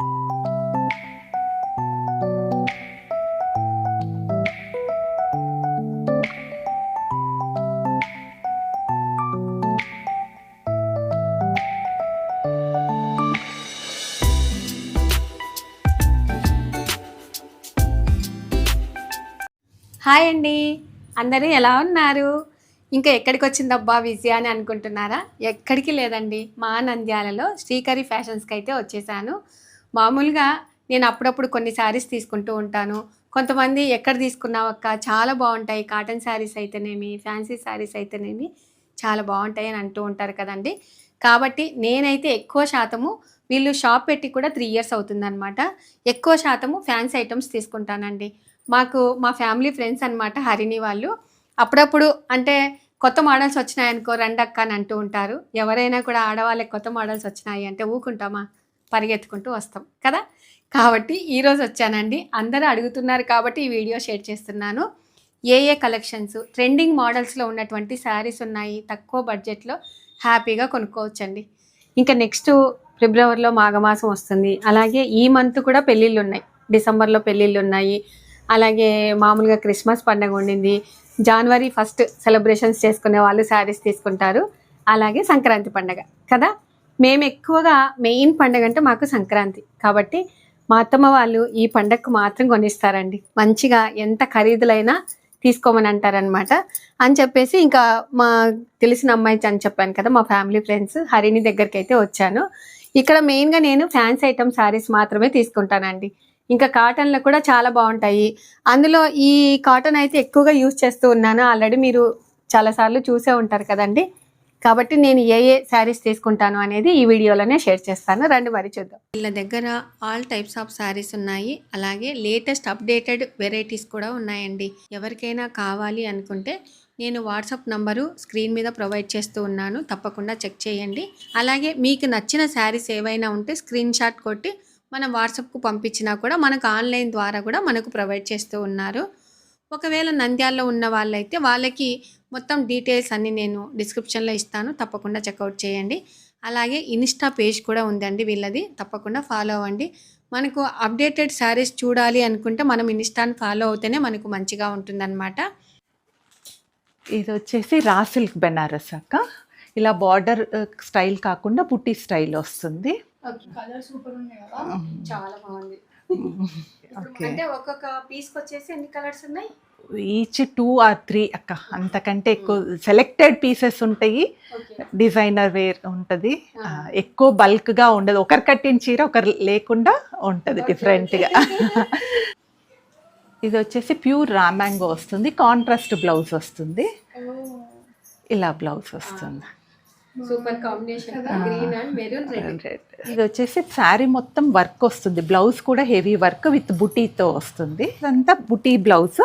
Hi అండి. అందరూ ఎలా ఉన్నారు? ఇంకా ఎక్కడికి వచ్చిందబ్బా విజయ అని అనుకుంటున్నారా? ఎక్కడికి లేదండి. మా నంద్యాలలో శ్రీకరి ఫ్యాషన్స్కి అయితే వచ్చేసాను. మామూలుగా నేను అప్పుడప్పుడు కొన్ని శారీస్ తీసుకుంటూ ఉంటాను. కొంతమంది ఎక్కడ తీసుకున్నావక్క చాలా బాగుంటాయి. కాటన్ శారీస్ అయితేనేమి ఫ్యాన్సీ శారీస్ అయితేనేమి చాలా బాగుంటాయి అని అంటూ ఉంటారు కదండి. కాబట్టి నేనైతే ఎక్కువ శాతము వీళ్ళు షాప్ పెట్టి కూడా త్రీ ఇయర్స్ అవుతుందన్నమాట. ఎక్కువ శాతము ఫ్యాన్సీ ఐటమ్స్ తీసుకుంటానండి. మాకు మా ఫ్యామిలీ ఫ్రెండ్స్ అనమాట హరిణి వాళ్ళు. అప్పుడప్పుడు అంటే కొత్త మోడల్స్ వచ్చినాయనుకో రండక్క అని అంటూ ఉంటారు. ఎవరైనా కూడా ఆడవాళ్ళకి కొత్త మోడల్స్ వచ్చినాయి అంటే ఊకుంటామా పరిగెత్తుకుంటూ వస్తాం కదా? కాబట్టి ఈరోజు వచ్చానండి. అందరూ అడుగుతున్నారు కాబట్టి ఈ వీడియో షేర్ చేస్తున్నాను. ఏ ఏ కలెక్షన్స్ ట్రెండింగ్ మోడల్స్లో ఉన్నటువంటి శారీస్ ఉన్నాయి తక్కువ బడ్జెట్లో హ్యాపీగా కొనుక్కోవచ్చండి. ఇంకా నెక్స్ట్ ఫిబ్రవరిలో మాఘమాసం వస్తుంది. అలాగే ఈ మంత్ కూడా పెళ్ళిళ్ళు ఉన్నాయి డిసెంబర్లో పెళ్ళిళ్ళు ఉన్నాయి అలాగే మామూలుగా క్రిస్మస్ పండగ ఉండింది. జనవరి ఫస్ట్ సెలబ్రేషన్స్ చేసుకునే వాళ్ళు శారీస్ తీసుకుంటారు. అలాగే సంక్రాంతి పండగ కదా? మేము ఎక్కువగా మెయిన్ పండగ అంటే మాకు సంక్రాంతి. కాబట్టి మా అత్తమ్మ వాళ్ళు ఈ పండగకు మాత్రం కొనిస్తారండి. మంచిగా ఎంత ఖరీదులైనా తీసుకోమని అంటారనమాట అని చెప్పేసి ఇంకా మా తెలిసిన అమ్మాయి అని చెప్పాను కదా మా ఫ్యామిలీ ఫ్రెండ్స్ హరిణి దగ్గరికి అయితే వచ్చాను. ఇక్కడ మెయిన్గా నేను ఫ్యాన్సీ ఐటమ్ శారీస్ మాత్రమే తీసుకుంటానండి. ఇంకా కాటన్లో కూడా చాలా బాగుంటాయి. అందులో ఈ కాటన్ అయితే ఎక్కువగా యూజ్ చేస్తూ ఉన్నాను. ఆల్రెడీ మీరు చాలాసార్లు చూసే ఉంటారు కదండి. కాబట్టి నేను ఏ ఏ శారీస్ తీసుకుంటాను అనేది ఈ వీడియోలోనే షేర్ చేస్తాను. రండి మరి చూద్దాం. వీళ్ళ దగ్గర ఆల్ టైప్స్ ఆఫ్ శారీస్ ఉన్నాయి. అలాగే లేటెస్ట్ అప్డేటెడ్ వెరైటీస్ కూడా ఉన్నాయండి. ఎవరికైనా కావాలి అనుకుంటే నేను వాట్సాప్ నంబరు స్క్రీన్ మీద ప్రొవైడ్ చేస్తూ ఉన్నాను. తప్పకుండా చెక్ చేయండి. అలాగే మీకు నచ్చిన శారీస్ ఏవైనా ఉంటే స్క్రీన్ షాట్ కొట్టి మనం వాట్సాప్కు పంపించినా కూడా మనకు ఆన్లైన్ ద్వారా కూడా మనకు ప్రొవైడ్ చేస్తూ ఉన్నారు. ఒకవేళ నంద్యాలలో ఉన్న వాళ్ళైతే వాళ్ళకి మొత్తం డీటెయిల్స్ అన్నీ నేను డిస్క్రిప్షన్లో ఇస్తాను. తప్పకుండా చెక్అవుట్ చేయండి. అలాగే ఇన్స్టా పేజ్ కూడా ఉందండి వీళ్ళది. తప్పకుండా ఫాలో అవ్వండి. మనకు అప్డేటెడ్ శారీస్ చూడాలి అనుకుంటే మనం ఇన్స్టాని ఫాలో అవుతేనే మనకు మంచిగా ఉంటుందన్నమాట. ఇది వచ్చేసి రా సిల్క్ బెనారస్ అక్క. ఇలా బార్డర్ స్టైల్ కాకుండా బుట్టి స్టైల్ వస్తుంది. కలర్ సూపర్ కదా. చాలా బాగుంది. అంటే ఒక్కొక్క పీస్కి వచ్చేసి ఎన్ని కలర్స్ ఉన్నాయి? ఈచ్ టూ ఆర్ త్రీ అక్క. అంతకంటే ఎక్కువ సెలెక్టెడ్ పీసెస్ ఉంటాయి. డిజైనర్ వేర్ ఉంటుంది. ఎక్కువ బల్క్గా ఉండదు. ఒకరు కట్టిన చీర ఒకరు లేకుండా ఉంటుంది డిఫరెంట్గా ఇది వచ్చేసి ప్యూర్ రామ్యాంగో వస్తుంది. కాంట్రాస్ట్ బ్లౌజ్ వస్తుంది. ఇలా బ్లౌజ్ వస్తుంది. Super combination. Green and maroon red. ఇది వచ్చేసి శారీ మొత్తం వర్క్ వస్తుంది. బ్లౌజ్ కూడా హెవీ వర్క్ విత్ బుటీతో వస్తుంది. ఇదంతా బుటీ బ్లౌజ్.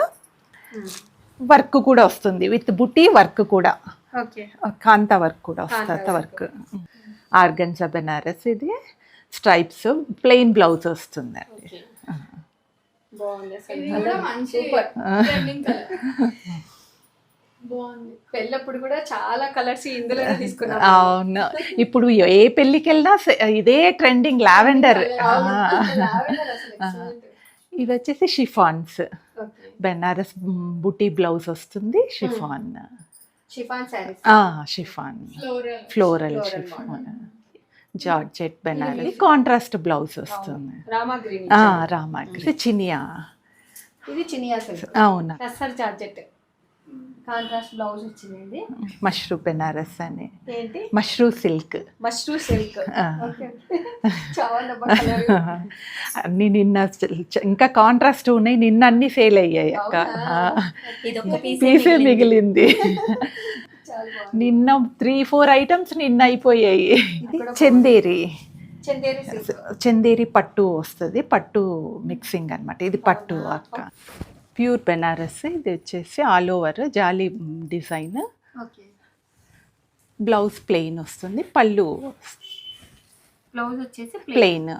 వర్క్ కూడా వస్తుంది. విత్ బుటీ వర్క్ కూడా. ఓకే. కాంత వర్క్ కూడా వస్తుంది. కాంతా వర్క్. ఆర్గన్జా బెనారస్ ఇది. స్ట్రైప్స్ ప్లెయిన్ బ్లౌజ్ వస్తుంది. ఓకే. బాగుంది. పెళ్ళప్పుడు కూడా చాలా కలర్స్ ఇందులోనే తీసుకున్నాం అవును. ఇప్పుడు ఏ పెళ్ళికి వెళ్ళినా ఇదే ట్రెండింగ్ లావెండర్. ఇది వచ్చేసి షిఫాన్స్. బెనారస్ బుటీ బ్లౌజ్ వస్తుంది chiffon. Chiffon floral. Chiffon. Georgette Banaras. Contrast blouse వస్తుంది. రామాగ్రి చినియా. ఇది చినియా అవునా. జార్జెట్. కాంట్రాస్ట్ బ్లౌజ్ వచ్చిందండి. మష్రూ బెనారస్ అని. ఏంటి? మష్రూ సిల్క్. మష్రూ సిల్క్. అన్ని నిన్న ఇంకా కాంట్రాస్ట్ ఉన్నాయి నిన్న అన్ని సేల్ అయ్యాయి అక్క. పీసే మిగిలింది. నిన్న త్రీ ఫోర్ ఐటమ్స్ నిన్న అయిపోయాయి. చందేరి. చందేరి పట్టు వస్తుంది పట్టు మిక్సింగ్ అన్నమాట. ఇది పట్టు అక్క. ప్యూర్ బెనారస్ ఇది వచ్చేసి all over jali design. Blouse plain వస్తుంది పళ్ళు బ్లౌజ్ వచ్చేసి ప్లెయిన్.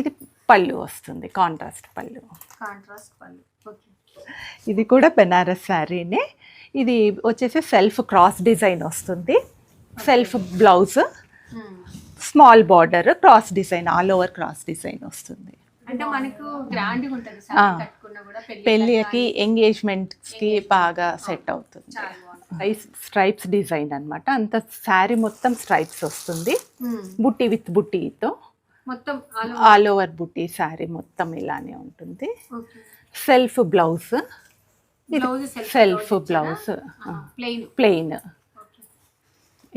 ఇది పళ్ళు వస్తుంది కాంట్రాస్ట్ పళ్ళు. కాంట్రాస్ట్ పళ్ళు. ఇది కూడా బెనారస్ శారీనే. ఇది వచ్చేసి సెల్ఫ్ క్రాస్ డిజైన్ వస్తుంది self blouse. Small border cross design all over cross design వస్తుంది. అంటే మనకు గ్రాండ్ ఉంటుంది పెళ్ళికి ఎంగేజ్మెంట్స్కి బాగా సెట్ అవుతుంది. స్ట్రైప్స్ డిజైన్ అన్నమాట. అంత శారీ మొత్తం స్ట్రైప్స్ వస్తుంది. బుట్టి విత్ బుట్టీతో. మొత్తం ఆల్ ఓవర్ బుట్టి శారీ మొత్తం ఇలానే ఉంటుంది. Self blouse. Self blouse plain.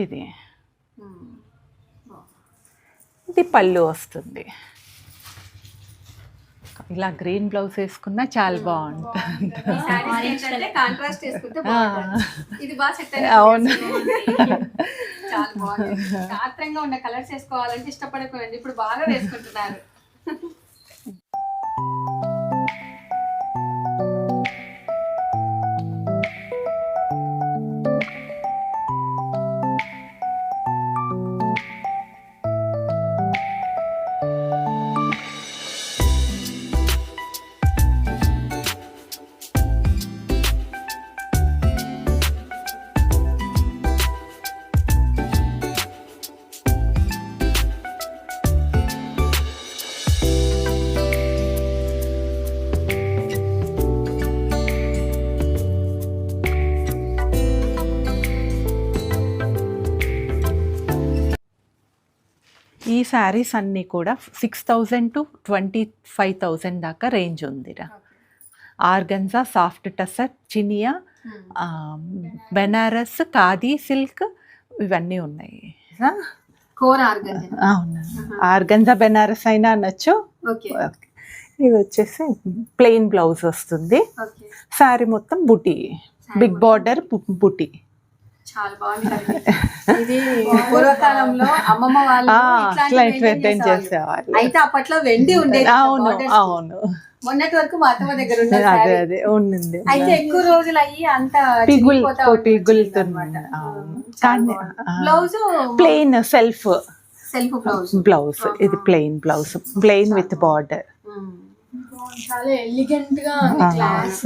ఇది. ఇది పళ్ళు వస్తుంది. ఇలా గ్రీన్ బ్లౌజ్ వేసుకున్నా చాలా బాగుంటుంది. ఏంటంటే కాంట్రాస్ట్ వేసుకుంటే బాగుంటుంది. ఇది బాగా సెట్ అవును. చాలా బాగుంది. ఉన్న కలర్స్ వేసుకోవాలంటే ఇష్టపడకపోయింది ఇప్పుడు బాగా వేసుకుంటున్నారు. శారీస్ అన్నీ కూడా six thousand to twenty five thousand దాకా రేంజ్ ఉందిరా. ఆర్గన్జా సాఫ్ట్ టసర్ చినియా ఆ, బెనారస్ ఖాదీ సిల్క్ ఇవన్నీ ఉన్నాయి. అవును. ఆర్గన్జా బెనారస్ అయినా అనొచ్చు. ఇది వచ్చేసి ప్లెయిన్ బ్లౌజ్ వస్తుంది. శారీ మొత్తం బుటీ. బిగ్ బార్డర్ బుటీ. చాలా బాగుంది. ఇది పూర్వకాలంలో అమ్మమ్మ వాళ్ళు చేసేవాళ్ళు. అయితే అప్పట్లో వెండి ఉండేది అవును. అవును. మొన్నటి వరకు మా అత్తమ్మ దగ్గర ఉండేది అదే saree. అదే ఉండింది. అయితే ఎక్కువ రోజులు అయ్యి అంత పిగుల్ blouse plain self. Self blouse. Blouse ఇది plain blouse. Plain with border. చాలా ఎలిగెంట్గా క్లాస్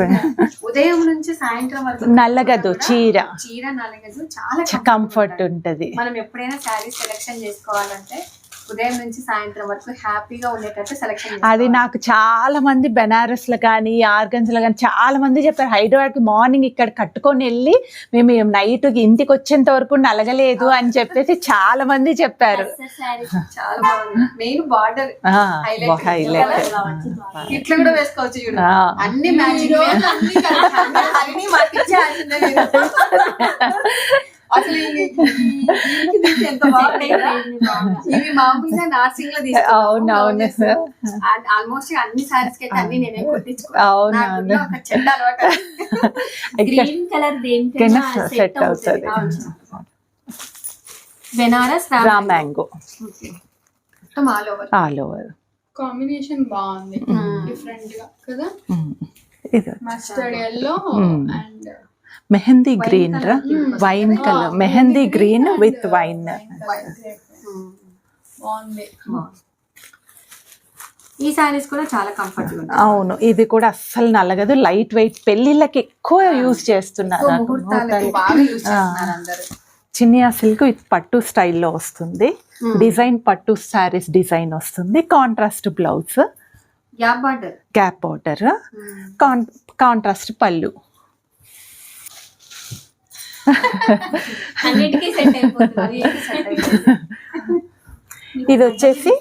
ఉదయం నుంచి సాయంత్రం వరకు నల్లగదు చీర. చీర నలగదు చాలా కంఫర్ట్ ఉంటది. మనం ఎప్పుడైనా శారీ సెలెక్షన్ చేసుకోవాలంటే ఉదయం నుంచి సాయంత్రం వరకు హ్యాపీగా ఉండేటట్టు సెలెక్షన్ అది నాకు చాలా మంది బెనారస్లో కానీ ఆర్గన్స్లో కానీ చాలా మంది చెప్పారు హైదరాబాద్కి మార్నింగ్ ఇక్కడ కట్టుకొని వెళ్ళి మేము నైట్ ఇంటికి వచ్చేంత వరకు నలగలేదు అని చెప్పేసి చాలా మంది చెప్పారు. చాలా బాగుంది. Main border Highlight. హైలైట్ ఇట్లా కూడా వేసుకోవచ్చు చూడు. ఆ. అన్ని మ్యాచింగ్ అసలు ఎంత? ఇవి మామూలుగా నార్సింగ్లో అవును, అవును. ఆల్మోస్ట్ అన్ని సారీస్కి అన్ని నేనే కుట్టించుకున్నాను ఒక చెడ్డ అలవాటు గ్రీన్ కలర్ దేనికైనా సెట్ సెట్ అవుతుంది. Banaras raw mango all over all over combination బాగుంది. డిఫరెంట్గా కదా? ఇది mustard yellow Hmm. And mehndi green రా? Wine colour mehndi green with wine బాగుంది. ఈ సారీస్ కూడా చాలా కంఫర్ట్ అవును. ఇది కూడా అస్సలు నల్లగదు లైట్ వెయిట్ పెళ్ళిళ్ళకి ఎక్కువ యూజ్ చేస్తున్నారు యూజ్ చేస్తున్నారు అందరూ. చినియా సిల్క్ విత్ పట్టు స్టైల్లో వస్తుంది. డిజైన్ పట్టు శారీస్ డిజైన్ వస్తుంది. Contrast blouse gap border gap border contrast పళ్ళు. ఇది వచ్చేసి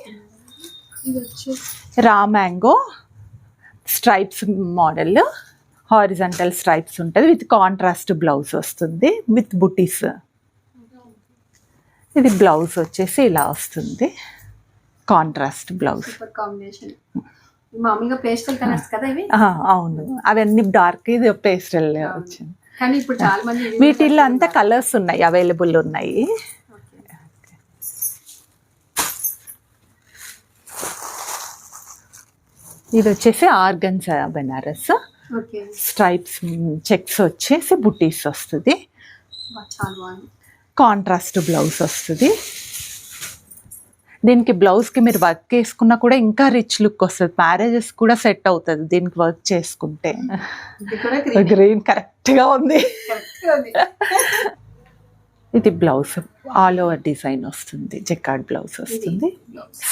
raw mango stripes model. Horizontal stripes ఉంటుంది విత్ కాంట్రాస్ట్ బ్లౌజ్ వస్తుంది విత్ బుటీస్. ఇది బ్లౌజ్ వచ్చేసి ఇలా వస్తుంది కాంట్రాస్ట్ బ్లౌజ్. మామూలుగా పేస్టల్ కలర్స్ కదా ఇవి? అవును. అవన్నీ డార్క్ ఇది పేస్టల్ వచ్చింది. కానీ ఇప్పుడు చాలా మంది వీటిల్లో అంతా కలర్స్ ఉన్నాయి అవైలబుల్ ఉన్నాయి. ఇది వచ్చేసి ఆర్గన్స్ బెనారస్. స్ట్రైప్స్ చెక్స్ వచ్చేసి బుటీస్ వస్తుంది. కాంట్రాస్ట్ బ్లౌజ్ వస్తుంది. దీనికి బ్లౌజ్కి మీరు వర్క్ వేసుకున్నా కూడా ఇంకా రిచ్ లుక్ వస్తుంది. మ్యారేజెస్ కూడా సెట్ అవుతుంది దీనికి వర్క్ చేసుకుంటే. గ్రీన్ కరెక్ట్గా ఉంది. ఇది బ్లౌజ్ ఆల్ ఓవర్ డిజైన్ వస్తుంది. జెకార్డ్ బ్లౌజ్ వస్తుంది.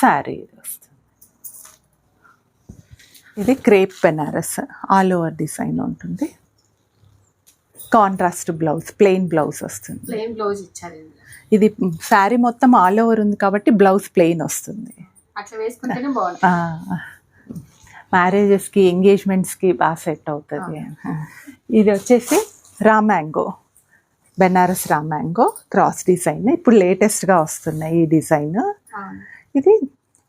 శారీ వస్తుంది. ఇది crepe Banaras all over design ఉంటుంది. కాంట్రాస్ట్ బ్లౌజ్ ప్లెయిన్ బ్లౌజ్ వస్తుంది. ప్లేన్ బ్లౌజ్ ఇచ్చారు. ఇది శారీ మొత్తం ఆల్ ఓవర్ ఉంది కాబట్టి బ్లౌజ్ ప్లెయిన్ వస్తుంది. అట్లా వేసుకుంటేనే బాగుంటుంది. మ్యారేజెస్కి ఎంగేజ్మెంట్స్కి బాగా సెట్ అవుతుంది. ఇది వచ్చేసి raw mango Banaras raw mango cross design ఇప్పుడు లేటెస్ట్గా వస్తున్నాయి ఈ డిజైన్. ఇది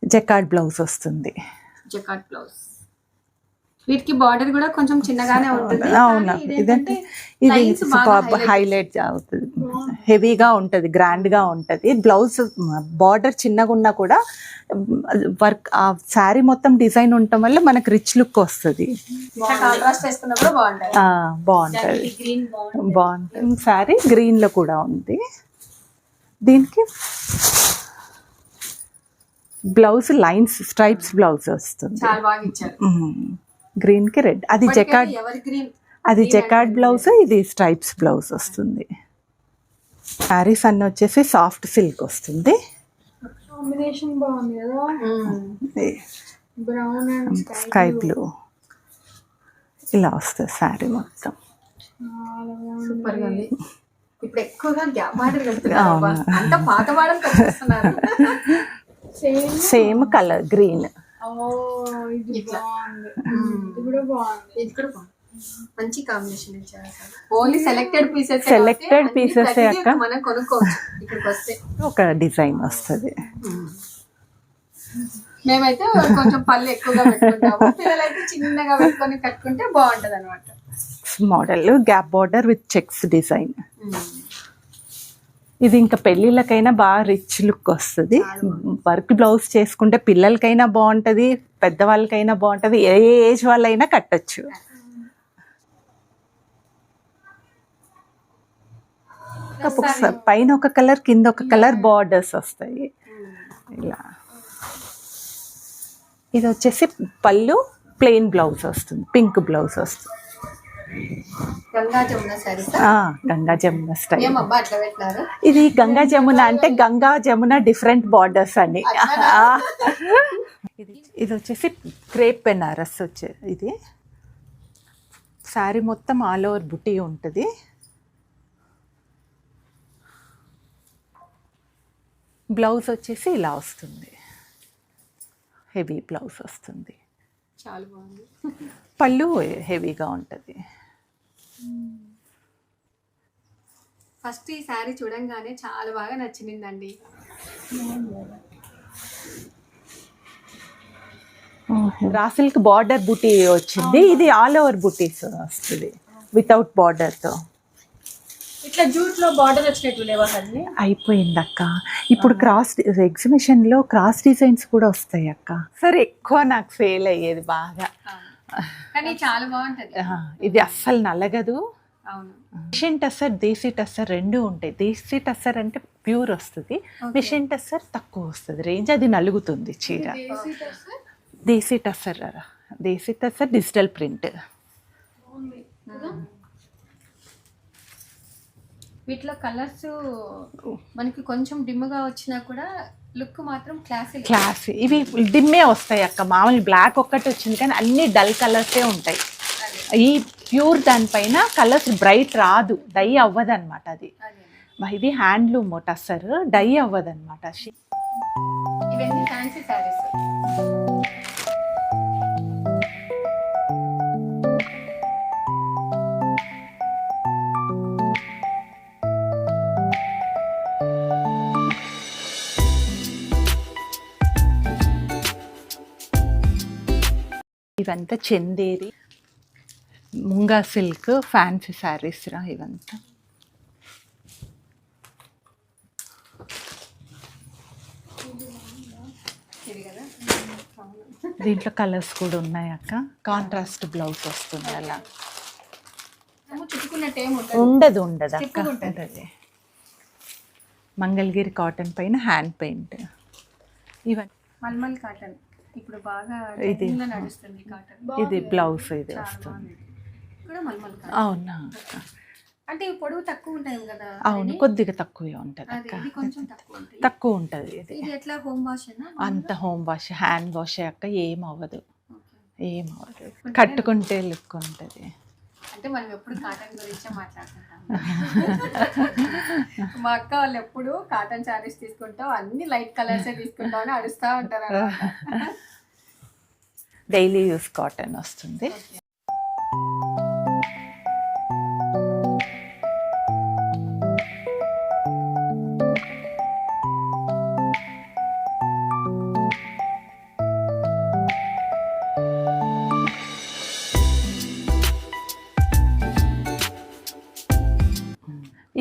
జెకార్డ్ బ్లౌజ్ వస్తుంది. జకాట్ బ్లౌజ్ వీటికి బార్డర్ కూడా కొంచెం చిన్నగానే ఉంటుంది అవును? ఇదంటే? ఇది హైలైట్ అవుతుంది. హెవీగా ఉంటుంది గ్రాండ్గా ఉంటుంది. బ్లౌజ్ బార్డర్ చిన్నగా ఉన్నా కూడా వర్క్ ఆ శారీ మొత్తం డిజైన్ ఉండటం వల్ల మనకు రిచ్ లుక్ వస్తుంది. ఇట్లా కాంట్రాస్ట్ వేసుకున్నా కూడా బాగుంటుంది. ఆ, బాగుంటుంది. గ్రీన్ బాగుంటుంది. బాగుంటుంది. శారీ గ్రీన్లో కూడా ఉంది. దీనికి బ్లౌజ్ లైన్స్ స్ట్రైప్స్ బ్లౌజ్ వస్తుంది. ఇచ్చారు గ్రీన్కి రెడ్. అది జెకార్డ్ ఎవరి గ్రీన్? అది జెకార్డ్ బ్లౌజ్ ఇది స్ట్రైప్స్ బ్లౌజ్ వస్తుంది. శారీస్ అన్ని వచ్చేసి సాఫ్ట్ సిల్క్ వస్తుంది. కాంబినేషన్ బాగుంది కదా? బ్రౌన్ అండ్ స్కై బ్లూ ఇలా వస్తుంది శారీ మొత్తం. ఇప్పుడు ఎక్కువగా పాత సేమ్ సేమ్ కలర్ గ్రీన్ ఇట్లా. ఇది కూడా బాగుంది. మంచి కాంబినేషన్ ఇచ్చారు ఓన్లీ సెలెక్టెడ్ పీసెస్ pieces ఏ అక్క. మనం కొనుక్కోవచ్చు ఇక్కడికి వస్తే. ఒక డిజైన్ వస్తుంది. మేమైతే కొంచెం పళ్ళు ఎక్కువగా పెట్టుకుంటాము. పిల్లలైతే చిన్నగా పెట్టుకొని కట్టుకుంటే బాగుంటది అనమాట model gap border with checks design ఇది ఇంకా పెళ్ళిళ్ళకైనా బాగా రిచ్ లుక్ వస్తుంది. వర్క్ బ్లౌజ్ చేసుకుంటే పిల్లలకైనా బాగుంటుంది పెద్దవాళ్ళకైనా బాగుంటుంది ఏ ఏజ్ వాళ్ళైనా కట్టచ్చు. పైన ఒక కలర్ కింద ఒక కలర్ బార్డర్స్ వస్తాయి. ఇలా. ఇది వచ్చేసి పళ్ళు ప్లెయిన్ బ్లౌజ్ వస్తుంది పింక్ బ్లౌజ్ వస్తుంది. గంగా జమున స్టైల్ ఇది గంగా జమున అంటే గంగా జమున డిఫరెంట్ బార్డర్స్. ఇది ఇది వచ్చేసి క్రేప్ బెనారస్ వచ్చే ఇది. శారీ మొత్తం ఆల్ ఓవర్ బుటీ ఉంటుంది. బ్లౌజ్ వచ్చేసి ఇలా వస్తుంది. హెవీ బ్లౌజ్ వస్తుంది. చాలా బాగుంది. పళ్ళు హెవీగా ఉంటుంది. ఫస్ట్ ఈ శారీ చూడంగానే చాలా బాగా నచ్చిందండి. రాసిల్క్ బార్డర్ బుటీ వచ్చింది. ఇది ఆల్ ఓవర్ బుటీస్ వస్తుంది. వితౌట్ బార్డర్తో ఇట్లా జూట్లో బార్డర్ వచ్చినట్టు లేవా అయిపోయింది అక్క. ఇప్పుడు క్రాస్ ఎగ్జిబిషన్లో క్రాస్ డిజైన్స్ కూడా వస్తాయి అక్క. సరే. ఎక్కువ నాకు ఫెయిల్ అయ్యేది బాగా. కానీ చాలా బాగుంటది. ఇది అస్సలు నలగదు. మిషన్ టస్సర్ దేశీ టస్సర్ రెండు ఉంటాయి. దేశీ టస్సర్ అంటే ప్యూర్ వస్తుంది. మిషన్ టస్సర్ తక్కువ వస్తుంది. రేంజ్ అది నలుగుతుంది చీర. Desi tussar. Desi tussar digital print. వీటిలో కలర్స్ మనకి కొంచెం డిమ్గా వచ్చినా కూడా లుక్ మాత్రం క్లాసిక్ క్లాస్. ఇవి డిమ్మే వస్తాయి అక్క. మామూలు బ్లాక్ ఒక్కటి వచ్చింది కానీ అన్ని డల్ కలర్సే ఉంటాయి. ఈ ప్యూర్ దానిపైన కలర్స్ బ్రైట్ రాదు. డై అవ్వదు అనమాట అది. ఇది హ్యాండ్లూమ్ టస్సర్ డై అవ్వదు అనమాట ఇవన్నీ ఫ్యాన్సీ శారీస్ ఇవంతా చందేరి. ముంగా సిల్క్ ఫ్యాన్సీ శారీస్ రా ఇవంతా. దీంట్లో కలర్స్ కూడా ఉన్నాయి అక్క. కాంట్రాస్ట్ బ్లౌజ్ వస్తుంది అలా. ఉండదు. ఉండదు అక్క. ఉంటది. మంగళగిరి కాటన్ పైన హ్యాండ్ పెయింట్. ఇవన్నీ. మల్మల్ కాటన్. ఇప్పుడు బాగా ఇది. నడుస్తుంది కాటన్. ఇది బ్లౌజ్ ఇది వస్తుంది. కూడా మల్మల్ అవునా? అంటే పొడవు తక్కువ ఉంటాయి కదా అవును? కొద్దిగా తక్కువే ఉంటుంది అక్క. కొంచెం తక్కువ ఉంటుంది. ఇది. ఇది ఎట్లా? హోమ్ వాష్ అంత హోమ్ వాష్ హ్యాండ్ వాష్ అక్క ఏం అవ్వదు. ఏం అవ్వదు. కట్టుకుంటే లుక్ ఉంటుంది. అంటే మనం ఎప్పుడు కాటన్ గురించే మాట్లాడుకుంటాం. మా అక్క వాళ్ళు ఎప్పుడు కాటన్ శారీస్ తీసుకుంటాం అన్ని లైట్ కలర్స్ తీసుకుంటాం అని అడుస్తా ఉంటారు. డైలీ యూస్ కాటన్ వస్తుంది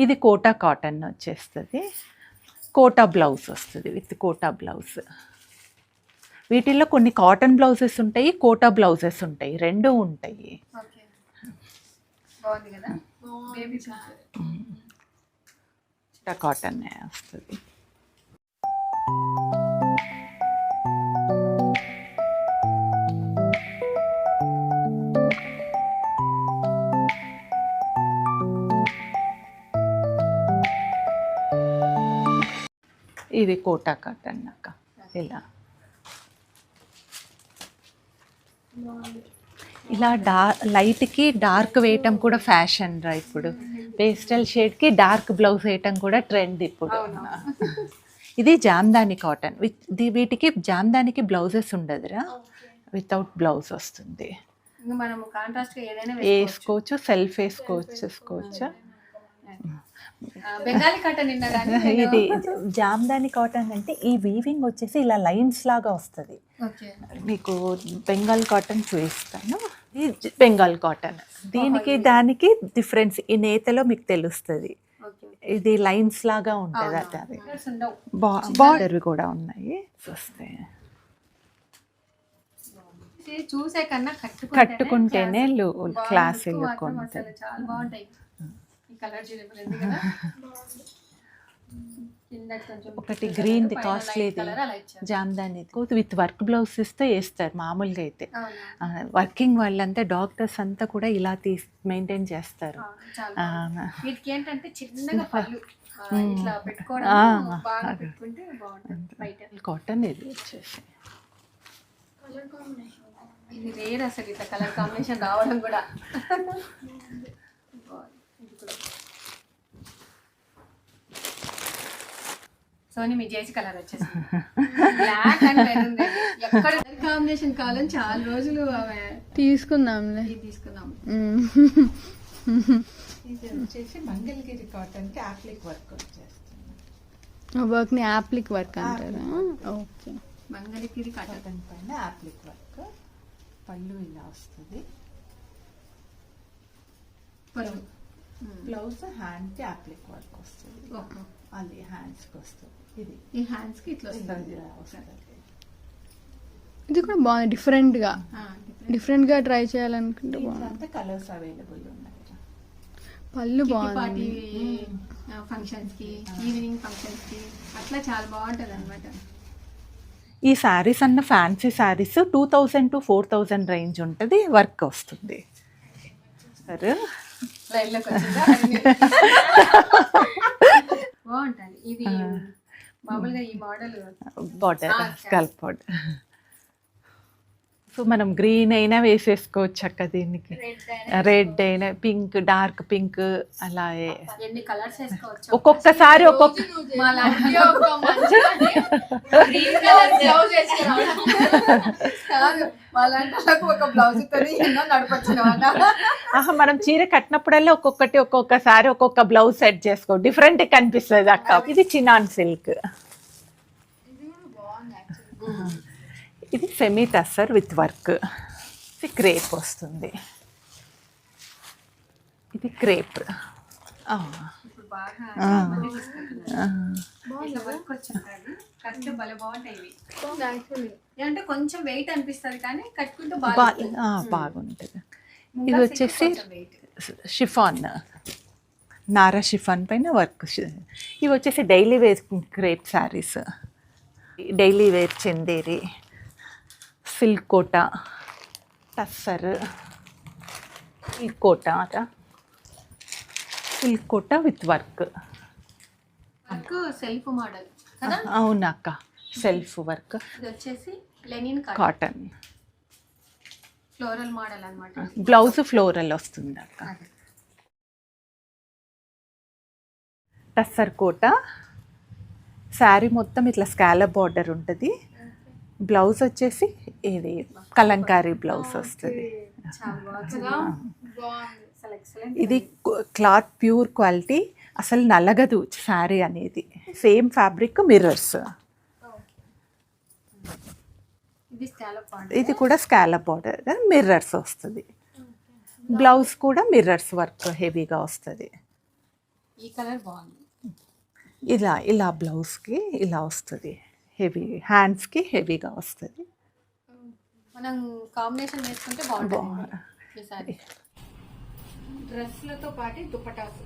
ఇది కోటా కాటన్ వచ్చేస్తుంది. కోటా బ్లౌజ్ వస్తుంది విత్ కోటా బ్లౌజ్. వీటిల్లో కొన్ని కాటన్ బ్లౌజెస్ ఉంటాయి కోటా బ్లౌజెస్ ఉంటాయి. రెండు ఉంటాయి. కాటన్ వస్తుంది. ఇది కోటా కాటన్ అక్క ఇలా. ఇలా డా లైట్కి డార్క్ వేయటం కూడా ఫ్యాషన్ రా ఇప్పుడు. పేస్టల్ షేడ్కి డార్క్ బ్లౌజ్ వేయటం కూడా ట్రెండ్ ఇప్పుడు. ఇది జామ్దాని కాటన్. విత్ ది- వీటికి జామ్దానికి బ్లౌజెస్ ఉండదురా. వితౌట్ బ్లౌజ్ వస్తుంది. వేసుకోవచ్చు. సెల్ఫ్ వేసుకోవచ్చు. వేసుకోవచ్చు? ఇది జామ్దాని కాటన్ అంటే ఈ వీవింగ్ వచ్చేసి ఇలా లైన్స్ లాగా వస్తుంది. మీకు బెంగాల్ కాటన్ చూపిస్తాను. ఇది బెంగాల్ కాటన్. దీనికి దానికి డిఫరెన్స్ ఈ నేతలో మీకు తెలుస్తుంది. ఇది లైన్స్ లాగా ఉంటుంది అది అది కలర్స్ ఉండవు. బార్డర్ కూడా ఉన్నాయి. ఇది చూసే కన్నా కట్టుకుంటేనే కట్టుకుంటేనే classy. లు- బాగా classy look look మాత్రం ఉంటుంది. ఒకటి colour, గ్రీన్ పైన కాస్ట్లీ light colour అలా ఇచ్చారు. జామ్దాని విత్ వర్క్ బ్లౌజ్ ఇస్తే వేస్తారు మామూలుగా అయితే? వర్కింగ్ వాళ్ళంతా డాక్టర్స్ అంతా కూడా ఇలా తీసి మెయింటైన్ చేస్తారు. అవును, చాలా ఆ, బాగుంది. వీటికి ఏంటంటే చిన్నగా పళ్ళు ఆ, ఇట్లా పెట్టుకోవడం ఆ, బాగా పెట్టుకుంటే బాగుంటుంది బయట కాటన్ ఇది వచ్చేసి. ఇది రేర్ అసలు ఇట్లా కలర్ కాంబినేషన్ రావడం కూడా. సోని మీ జేసి కలర్ బ్లాక్ అండ్. ఎక్కడ కాంబినేషన్ కావాలని చాలా రోజులు ఆమె తీసుకుందాంలే. ఇది వచ్చేసి మంగళగిరి కాటన్కి యాప్లిక్ వర్క్ వచ్చేస్తుంది. వర్క్ని యాప్లిక్ వర్క్ అంటారా? ఓకే. మంగళగిరి కాటన్ కాటన్ పైన యాప్లిక్ వర్క్ పళ్ళు ఇలా వస్తుంది. పళ్ళు. బ్లౌజ్ హ్యాండ్కి యాప్లిక్ వర్క్ వస్తుంది. అది హ్యాండ్స్కి వస్తుంది ఇది ఈ హ్యాండ్స్కి ఇట్లా వస్తుంది ఇది కూడా బాగుంది డిఫరెంట్గా డిఫరెంట్గా ట్రై చేయాలనుకుంటే బాగుంది కలర్స్ అవైలబుల్ ఉన్నాయి పళ్ళు బాగుంది. పార్టీ ఫంక్షన్స్కి ఈవినింగ్ ఫంక్షన్స్కి అట్లా చాలా బాగుంటది అనమాట ఈ శారీస్ అన్న fancy saris two thousand to four thousand range ఉంటుంది వర్క్ వస్తుంది. సరే. వచ్చిందా? బాగుంటది. ఇది మామూలుగా ఈ model Ah, scallop border so మనం గ్రీన్ అయినా వేసేసుకోవచ్చు అక్క దీనికి. రెడ్ అయినా పింక్ డార్క్ పింక్ అలా ఏ- ఎన్ని కలర్స్ వేసుకోవచ్చు? ఒక్కొక్కసారి ఒక్కొక్క మనం చీర కట్టినప్పుడల్లా ఒక్కొక్కటి ఒక్కొక్కసారి ఒక్కొక్క బ్లౌజ్ సెట్ చేసుకో. డిఫరెంట్ కనిపిస్తుంది అక్క. ఇది చినాన్ సిల్క్ ఇది సెమీ టస్సర్ విత్ వర్క్. ఇది క్రేప్ వస్తుంది. ఇది క్రేప్. అంటే కొంచెం వెయిట్ అనిపిస్తది కానీ కట్టుకుంటే బాగా బాగుంటుంది. ఇది వచ్చేసి షిఫాన్. నారా షిఫాన్ పైన వర్క్ ఇవి వచ్చేసి daily wear crepe saris. Daily wear Chanderi. Silk Kota tussar. ఈ Kota silk Kota with work. Self model. కదా? అవునక్క. Self work. ఇది వచ్చేసి లెనిన్ కాటన్. ఫ్లోరల్ మోడల్ అనమాట బ్లౌజ్ ఫ్లోరల్ వస్తుంది అక్క టస్సర్ కోట. శారీ మొత్తం ఇట్లా స్కాలప్ బార్డర్ ఉంటుంది. బ్లౌజ్ వచ్చేసి ఇది కలంకారీ బ్లౌజ్ వస్తుంది. ఇది క్లాత్ ప్యూర్ క్వాలిటీ అసలు నలగదు శారీ అనేది. Same fabric mirrors. ఇది కూడా స్కాలప్ బార్డర్ మిర్రర్స్ వస్తుంది. బ్లౌజ్ కూడా మిర్రర్స్ వర్క్ హెవీగా వస్తుంది. ఈ కలర్ బాగుంది. ఇలా ఇలా బ్లౌజ్కి ఇలా వస్తుంది. హెవీ హ్యాండ్స్కి హెవీగా వస్తుంది. మనం కాంబినేషన్ వేసుకుంటే బాగుంటుంది. డ్రెస్లతో పాటు దుప్పటాసు.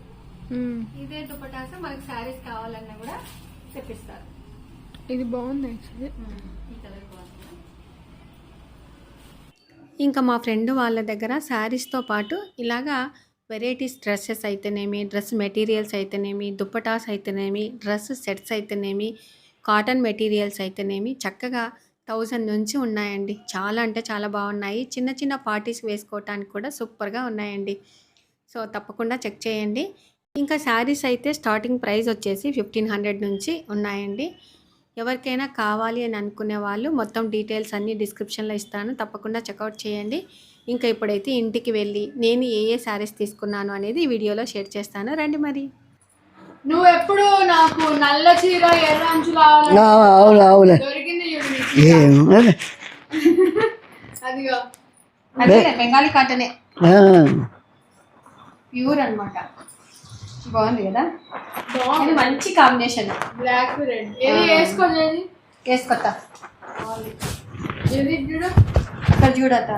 ఇదే దుప్పటాసు మనకి శారీస్ కావాలన్నా కూడా తెప్పిస్తారు. ఇది బాగుంది యాక్చువల్లీ. ఈ కలర్ బాగుంది? ఇంకా మా ఫ్రెండ్ వాళ్ళ దగ్గర శారీస్తో పాటు ఇలాగా వెరైటీస్ డ్రెస్సెస్ అయితేనేమి డ్రెస్ మెటీరియల్స్ అయితేనేమి దుప్పటాస్ అయితేనేమి డ్రెస్ సెట్స్ అయితేనేమి కాటన్ మెటీరియల్స్ అయితేనేమి చక్కగా థౌజండ్ నుంచి ఉన్నాయండి. చాలా అంటే చాలా బాగున్నాయి. చిన్న చిన్న పార్టీస్ వేసుకోవటానికి కూడా సూపర్గా ఉన్నాయండి. సో తప్పకుండా చెక్ చేయండి. ఇంకా శారీస్ అయితే స్టార్టింగ్ ప్రైస్ వచ్చేసి ఫిఫ్టీన్ హండ్రెడ్ నుంచి ఉన్నాయండి. ఎవరికైనా కావాలి అని అనుకునే వాళ్ళు మొత్తం డీటెయిల్స్ అన్నీ డిస్క్రిప్షన్లో ఇస్తాను. తప్పకుండా చెక్అవుట్ చేయండి. ఇంకా ఇప్పుడైతే ఇంటికి వెళ్ళి నేను ఏ ఏ శారీస్ తీసుకున్నాను అనేది వీడియోలో షేర్ చేస్తాను. రండి మరి. నువ్వు ఎప్పుడు నాకు నల్ల చీర ఎర్ర అంచులు అవును అవును. దొరికింది. అదిగో. అదే. బెంగాలీ కాటనే. ప్యూర్ అన్నమాట. బాగుంది కదా? బాగుంది. మంచి కాంబినేషన్. Black red. ఏది వేసుకోలేదు వేసుకొత్తా. ఏది చూడు? ఇక్కడ చూడతా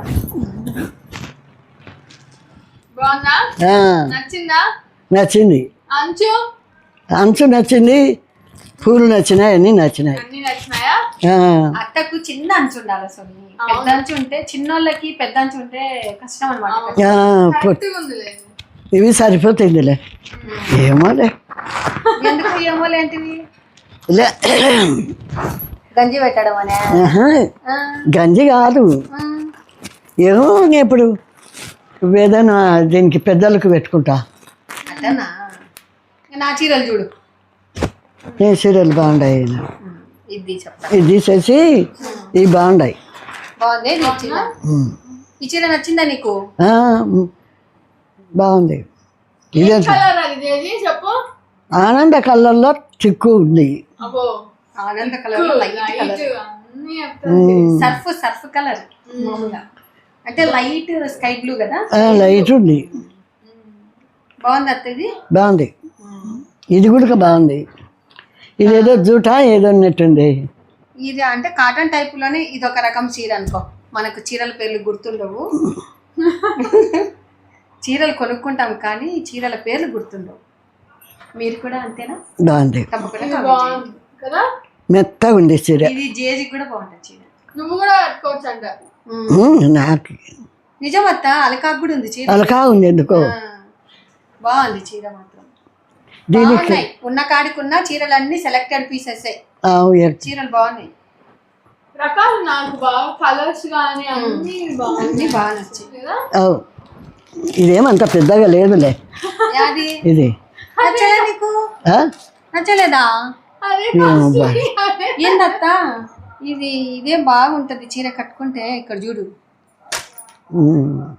బాగుందా నచ్చిందా? నచ్చింది. అంచు? అంచు నచ్చింది పూలు నచ్చినాయి అన్నీ నచ్చినాయి. అన్ని నచ్చినాయా? ఆ, అత్తకు చిన్న అంచు ఉండాలి అసలు. పెద్ద అంచు ఉంటే చిన్నోళ్ళకి పెద్ద అంచు ఉంటే కష్టం అనమాట ఆ, ఇవి సరిపోతుందిలే. ఏమోలే. ఎందుకు ఏమో లేంటివి లే. గంజి పెట్టడం అనే. ఆహా, ఆ, గంజి కాదు. ఆ. ఏమో ఇప్పుడు. ఏదైనా దీనికి పెద్దలకు పెట్టుకుంటా. నా చీరలు చూడు. ఏ సీరియల్ బాగుండాయి. ఇది ఇది తీసేసి ఇవి ఇది ఈ చీర. ఉమ్. ఈ చీర నచ్చిందా నీకు. బాగుంది. ఇదే కలర్ అది చేసి చెప్పు. ఆనంద కళ్ళల్లో చిక్కు ఉంది. ఆనంద colour light light colour. Surf surf colour అంటే లైట్ స్కై బ్లూ కదా? ఆ, లైట్ ఉంది. బాగుంది అత్త ఇది? బాగుంది. ఇది కూడా బాగుంది. ఇదేదో జూటా ఏదో ఉన్నట్టుంది. ఇది అంటే కాటన్ టైప్లోనే ఇది ఒక రకం చీర అనుకో. మనకు చీరల పేర్లు గుర్తుండవు. చీరలు కొనుక్కుంటాం కానీ చీరల పేర్లు గుర్తుండవు. మీరు కూడా అంతేనా? బాగుంది. కదా? మెత్తగా ఉంది చీర. ఇది జేజీ కూడా బాగుంటుంది చీర. నువ్వు కూడా కట్టుకోవచ్చు అంట నాకు నిజం అత్త అలకాకు కూడా ఉంది చీర. అలకా ఉంది ఎందుకో. బాగుంది చీర మాత్రం. దీనికి బాగున్నాయి. ఉన్న కాడికి ఉన్న చీరలన్నీ సెలెక్టెడ్ పీసెస్ ఆ, ఎ- చీరలు బాగున్నాయి. రకాలు నాకు బాగా కలర్స్ కానీ అన్ని అన్ని బాగా నచ్చాయి. కదా ఇదేమంత పెద్దగా లేదులే. అది ఇది. నచ్చలే నీకు? ఆ? నచ్చలేదా? అదే ఏమో బా. ఏందత్త? ఇది ఇదే బాగుంటది చీర కట్టుకుంటే ఇక్కడ చూడు. ఉమ్.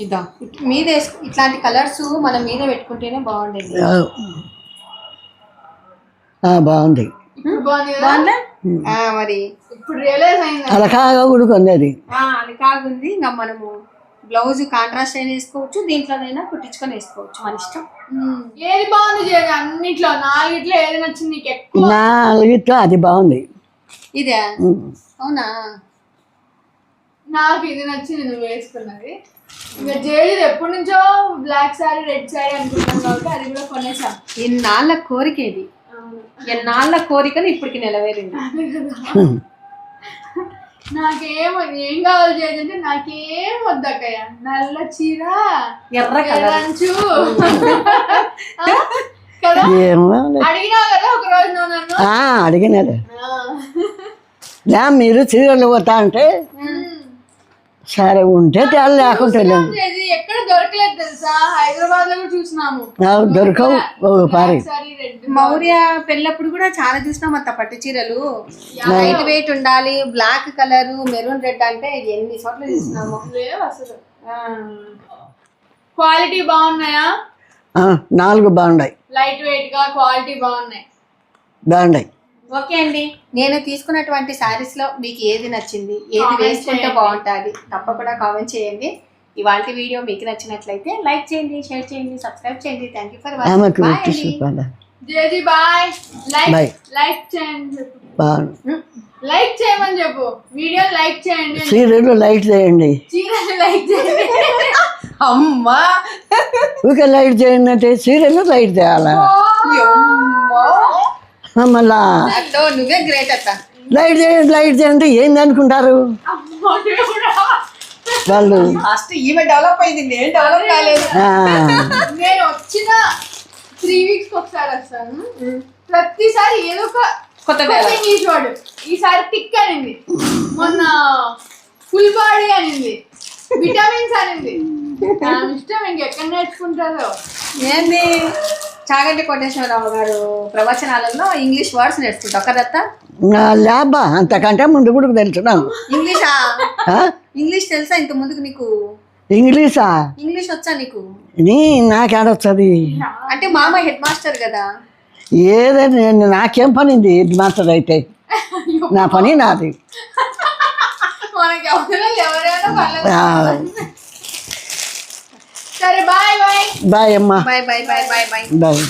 ఇదా మీద ఇట్లాంటి కలర్స్ మనం మీద పెట్టుకుంటేనే బాగుండేది. బాగుంది. మరి. ఇప్పుడు రియలైజ్ అయింది? అలకాగా కూడా ఉంది అది. ఆ, అది కాగుంది. ఇంకా మనము బ్లౌజ్ కాంట్రాస్ట్ అయినా వేసుకోవచ్చు దీంట్లోనైనా కుట్టించుకొని వేసుకోవచ్చు. మన ఇష్టం. ఏది బాగుంది అన్నిట్లో నాలుగిట్లో ఏది నచ్చింది నీకు ఎక్కువ? నాలుగిట్లో అది బాగుంది. ఇదే. అవునా? నాకు ఇది నచ్చింది నువ్వు వేసుకున్నది. ఇంకా జేడిది ఎప్పటి నుంచో బ్లాక్ సారీ రెడ్ సారీ అనుకుంటాను కాబట్టి అది కూడా కొనేసాం. ఎన్నాళ్ళ కోరిక ఇది ఎన్నాళ్ళ కోరికను ఇప్పటికి నెలవేరింది. నాకేం ఏం కావాలి చేయంటే నాకేం వద్దక్కయ్య నల్ల చీర ఎర్ర ఆ? కదా? అడిగినావు కదా ఒక రోజు నన్ను? మీరు చీరలు పోతా అంటే. సరే ఉంటే తేలు లేకుంటే లేదు. ఇది ఎక్కడ దొరకలేదు తెలుసా? హైదరాబాద్లో కూడా చూసినాము. నాకు దొరకవు. పారి. మౌర్య పెళ్ళప్పుడు కూడా చాలా చూసినాం అంత పట్టు చీరలు. లైట్ వెయిట్ ఉండాలి బ్లాక్ కలర్ మెరూన్ రెడ్ అంటే ఎన్ని చోట్ల చూసినాము? లేవు అసలు. క్వాలిటీ బాగున్నాయా? ఆ, నాలుగు బాగున్నాయి. లైట్ వెయిట్గా క్వాలిటీ బాగున్నాయి. బాగున్నాయి. ఓకే అండి. నేను తీసుకున్నటువంటి సారీస్లో మీకు ఏది నచ్చింది ఏది వేసుకుంటే. బాగుంటుంది తప్పకుండా కామెంట్ చేయండి. ఇవాళ వీడియో మీకు నచ్చినట్లయితే లైక్ చేయండి షేర్ చేయండి సబ్స్క్రైబ్ చేయండి. థ్యాంక్ యూ ఫర్ వాచింగ్ జేజీ బాయ్ లైక్. లైక్ చేయండి లైక్ చేయమని చెప్పు. వీడియో లైక్ చేయండి సీరియల్ లైట్ చేయండి. చీరని లైక్ చేయండి. అమ్మా. ఊకే లైట్ చేయండి అంటే సీరియల్ లైట్ చేయాలా? మళ్ళా నువ్వే గ్రేట్ అత్త. లైట్ చేయండి లైట్ చేయండి. ఏంది అనుకుంటారు. వాళ్ళు. ఫస్ట్ ఈమె డెవలప్ అయింది నేను డెవలప్ కాలేదు. నేను వచ్చిన త్రీ వీక్స్ ఒకసారి వస్తాను. ప్రతిసారి ఏదో ఒక కొత్త ఇంగ్లీష్ వర్డ్ ఈసారి టిక్ అనింది. మొన్న ఫుల్ బాడీ అనింది. విటమిన్స్ అనింది. ఇష్టం ఇంకెక్కడ నేర్చుకుంటారో. ఏంది? చాగంటి కోటేశ్వరరావు గారు ప్రవచనాలలో ఇంగ్లీష్ వర్డ్స్ నేర్చుకుంటావు కదత్త నా ల్యాబా అంతకంటే ముందు కూడా తెలుసు. ఇంగ్లీషా? ఇంగ్లీష్ తెలుసా ఇంత ముందుకు నీకు ఇంగ్లీషా? ఇంగ్లీష్ వచ్చా నీకు? నీ నాకేడొచ్చది అంటే మామ హెడ్ మాస్టర్ కదా. ఏదైనా నేను నాకేం పనింది ఇది మాత్రం అయితే? నా పని నాది మనకి ఎవరైనా ఎవరైనా పర్లేదు ఆ, సరే బాయ్ బాయ్. బాయ్ అమ్మా. Bye bye bye bye. Bye.